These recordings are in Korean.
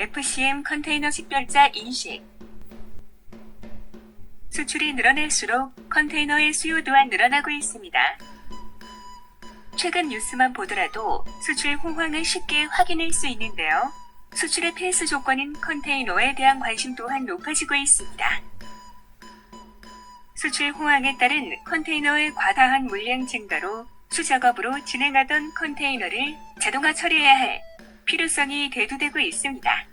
FCM 컨테이너 식별자 인식. 수출이 늘어날수록 컨테이너의 수요 또한 늘어나고 있습니다. 최근 뉴스만 보더라도 수출 호황을 쉽게 확인할 수 있는데요. 수출의 필수 조건인 컨테이너에 대한 관심 또한 높아지고 있습니다. 수출 호황에 따른 컨테이너의 과다한 물량 증가로 수작업으로 진행하던 컨테이너를 자동화 처리해야 할 필요성이 대두되고 있습니다.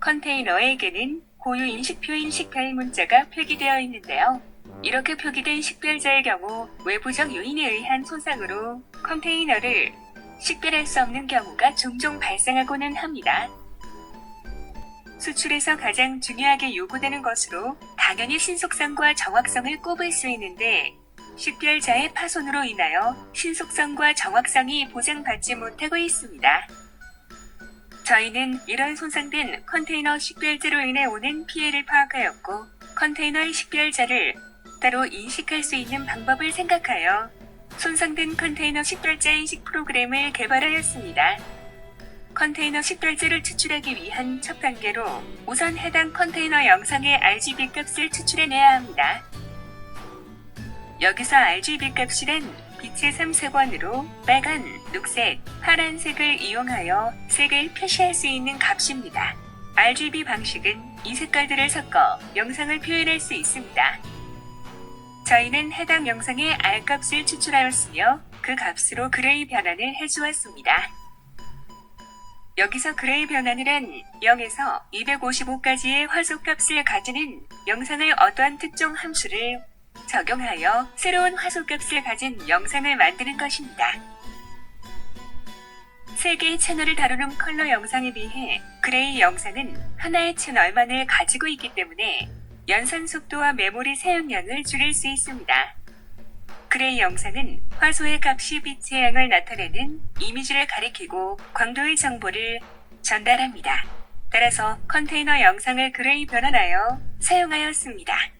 컨테이너에게는 고유 인식표인 식별 문자가 표기되어 있는데요. 이렇게 표기된 식별자의 경우 외부적 요인에 의한 손상으로 컨테이너를 식별할 수 없는 경우가 종종 발생하고는 합니다. 수출에서 가장 중요하게 요구되는 것으로 당연히 신속성과 정확성을 꼽을 수 있는데 식별자의 파손으로 인하여 신속성과 정확성이 보장받지 못하고 있습니다. 저희는 이런 손상된 컨테이너 식별자로 인해 오는 피해를 파악하였고 컨테이너의 식별자를 따로 인식할 수 있는 방법을 생각하여 손상된 컨테이너 식별자 인식 프로그램을 개발하였습니다. 컨테이너 식별자를 추출하기 위한 첫 단계로 우선 해당 컨테이너 영상의 RGB 값을 추출해내야 합니다. 여기서 RGB 값이란 빛의 3색원으로 빨간, 녹색, 파란색을 이용하여 색을 표시할 수 있는 값입니다. RGB 방식은 이 색깔들을 섞어 영상을 표현할 수 있습니다. 저희는 해당 영상의 R 값을 추출하였으며 그 값으로 그레이 변환을 해주었습니다. 여기서 그레이 변환이란 0에서 255까지의 화소값을 가지는 영상을 어떠한 특정 함수를 적용하여 새로운 화소값을 가진 영상을 만드는 것입니다. 세 개의 채널을 다루는 컬러 영상에 비해 그레이 영상은 하나의 채널만을 가지고 있기 때문에 연산 속도와 메모리 사용량을 줄일 수 있습니다. 그레이 영상은 화소의 값이 빛의 양을 나타내는 이미지를 가리키고 광도의 정보를 전달합니다. 따라서 컨테이너 영상을 그레이 변환하여 사용하였습니다.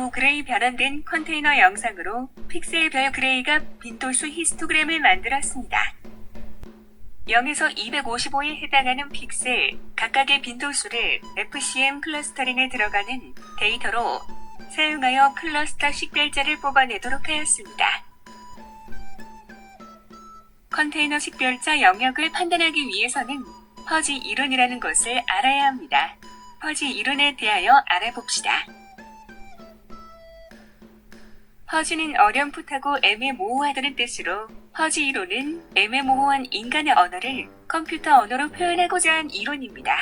그후 그레이 변환된 컨테이너 영상으로 픽셀별 그레이가 빈도수 히스토그램을 만들었습니다. 0에서 255에 해당하는 픽셀 각각의 빈도수를 FCM 클러스터링에 들어가는 데이터로 사용하여 클러스터 식별자를 뽑아내도록 하였습니다. 컨테이너 식별자 영역을 판단하기 위해서는 퍼지 이론이라는 것을 알아야 합니다. 퍼지 이론에 대하여 알아봅시다. 퍼지는 어렴풋하고 애매모호하다는 뜻으로 퍼지 이론은 애매모호한 인간의 언어를 컴퓨터 언어로 표현하고자 한 이론입니다.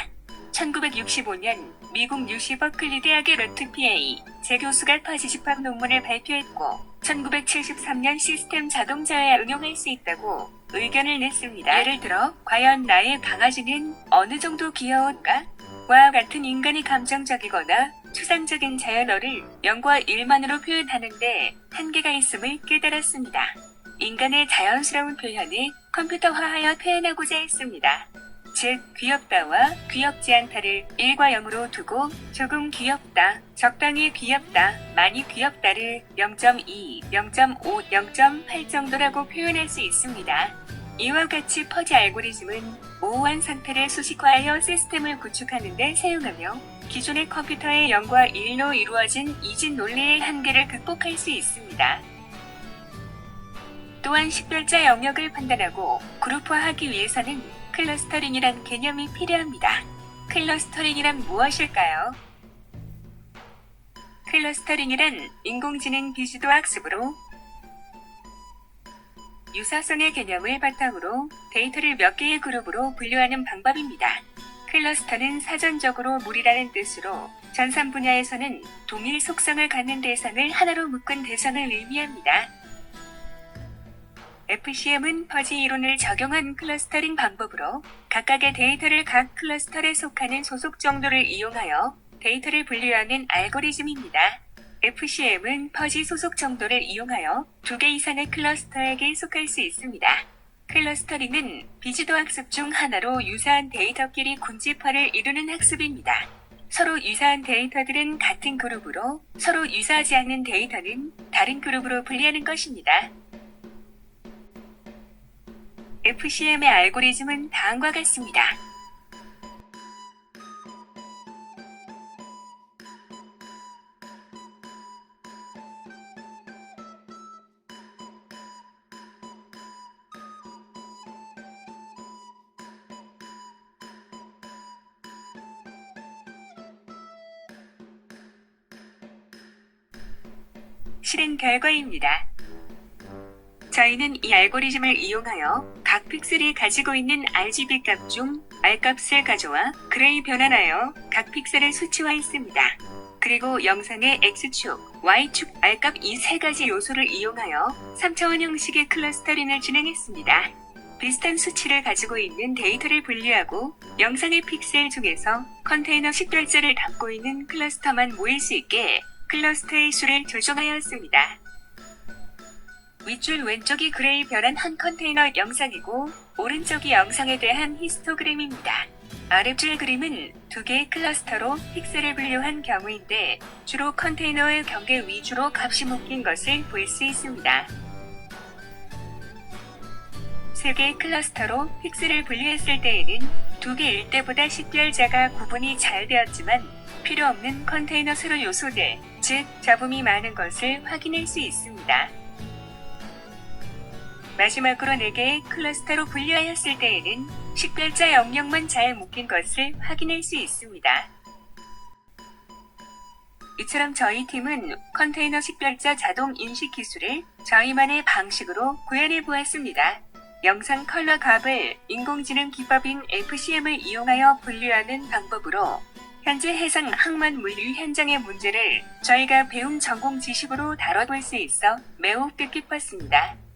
1965년 미국 뉴시 버클리 대학의 러트 PA 제 교수가 퍼지 집합 논문을 발표했고 1973년 시스템 자동차에 응용할 수 있다고 의견을 냈습니다. 예를 들어 과연 나의 강아지는 어느 정도 귀여울까? 와 같은 인간이 감정적이거나 추상적인 자연어를 0과 1만으로 표현하는데 한계가 있음을 깨달았습니다. 인간의 자연스러운 표현을 컴퓨터화하여 표현하고자 했습니다. 즉, 귀엽다와 귀엽지 않다를 1과 0으로 두고 조금 귀엽다, 적당히 귀엽다, 많이 귀엽다를 0.2, 0.5, 0.8 정도라고 표현할 수 있습니다. 이와 같이 퍼지 알고리즘은 모호한 상태를 수식화하여 시스템을 구축하는 데 사용하며 기존의 컴퓨터의 0과 1로 이루어진 이진 논리의 한계를 극복할 수 있습니다. 또한 식별자 영역을 판단하고 그룹화하기 위해서는 클러스터링이란 개념이 필요합니다. 클러스터링이란 무엇일까요? 클러스터링이란 인공지능 비주도 학습으로 유사성의 개념을 바탕으로 데이터를 몇 개의 그룹으로 분류하는 방법입니다. 클러스터는 사전적으로 무리라는 뜻으로 전산 분야에서는 동일 속성을 갖는 대상을 하나로 묶은 대상을 의미합니다. FCM은 퍼지 이론을 적용한 클러스터링 방법으로 각각의 데이터를 각 클러스터에 속하는 소속 정도를 이용하여 데이터를 분류하는 알고리즘입니다. FCM은 퍼지 소속 정도를 이용하여 두 개 이상의 클러스터에게 속할 수 있습니다. 클러스터링은 비지도 학습 중 하나로 유사한 데이터끼리 군집화를 이루는 학습입니다. 서로 유사한 데이터들은 같은 그룹으로 서로 유사하지 않는 데이터는 다른 그룹으로 분리하는 것입니다. FCM의 알고리즘은 다음과 같습니다. 실행 결과입니다. 저희는 이 알고리즘을 이용하여 각 픽셀이 가지고 있는 RGB 값 중 R 값을 가져와 그레이 변환하여 각 픽셀을 수치화했습니다. 그리고 영상의 X축, Y축, R값 이 세 가지 요소를 이용하여 3차원 형식의 클러스터링을 진행했습니다. 비슷한 수치를 가지고 있는 데이터를 분리하고 영상의 픽셀 중에서 컨테이너 식별자를 담고 있는 클러스터만 모일 수 있게 클러스터의 수를 조정하였습니다. 윗줄 왼쪽이 그레이 변한 한 컨테이너 영상이고 오른쪽이 영상에 대한 히스토그램입니다. 아랫줄 그림은 두 개의 클러스터로 픽셀을 분류한 경우인데 주로 컨테이너의 경계 위주로 값이 묶인 것을 볼 수 있습니다. 세 개의 클러스터로 픽셀을 분류했을 때에는 두 개일 때보다 식별자가 구분이 잘 되었지만 필요 없는 컨테이너 세로 요소들, 즉 잡음이 많은 것을 확인할 수 있습니다. 마지막으로 4개의 클러스터로 분류하였을 때에는 식별자 영역만 잘 묶인 것을 확인할 수 있습니다. 이처럼 저희 팀은 컨테이너 식별자 자동 인식 기술을 저희만의 방식으로 구현해 보았습니다. 영상 컬러 값을 인공지능 기법인 FCM을 이용하여 분류하는 방법으로 현재 해상 항만 물류 현장의 문제를 저희가 배운 전공 지식으로 다뤄볼 수 있어 매우 뜻깊었습니다.